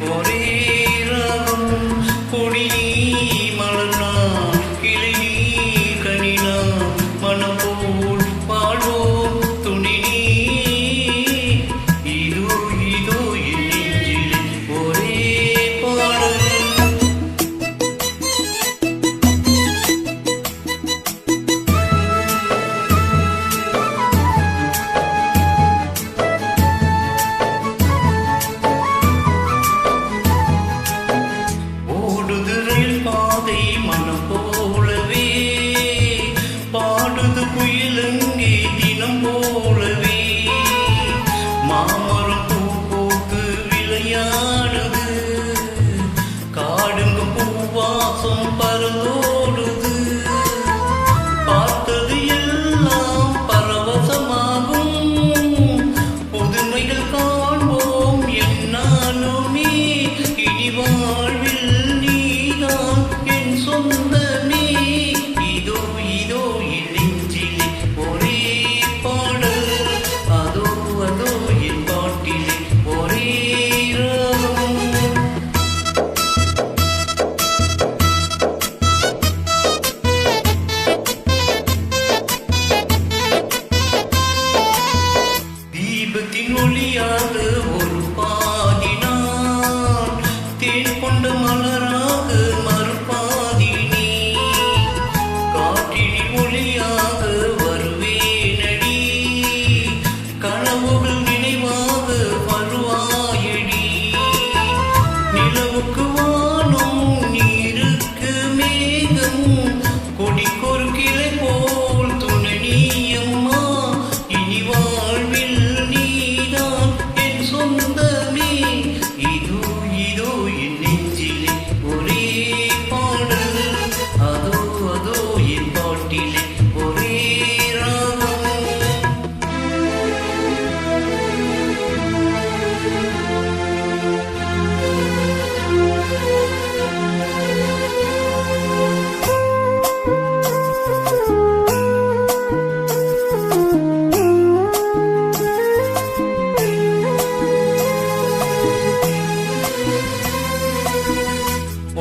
போரே Nosso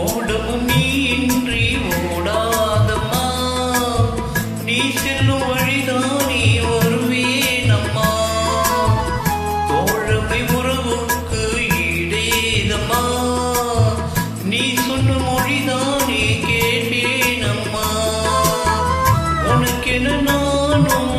ஓடவும் நீன்றி ஓடாதம்மா. நீ செல்லும் வழிதானே வருவேனம்மா தோழமை உறவுக்கு ஈடேதம்மா. நீ சொன்ன மொழிதானே கேட்டேனம்மா. உனக்கென நானும்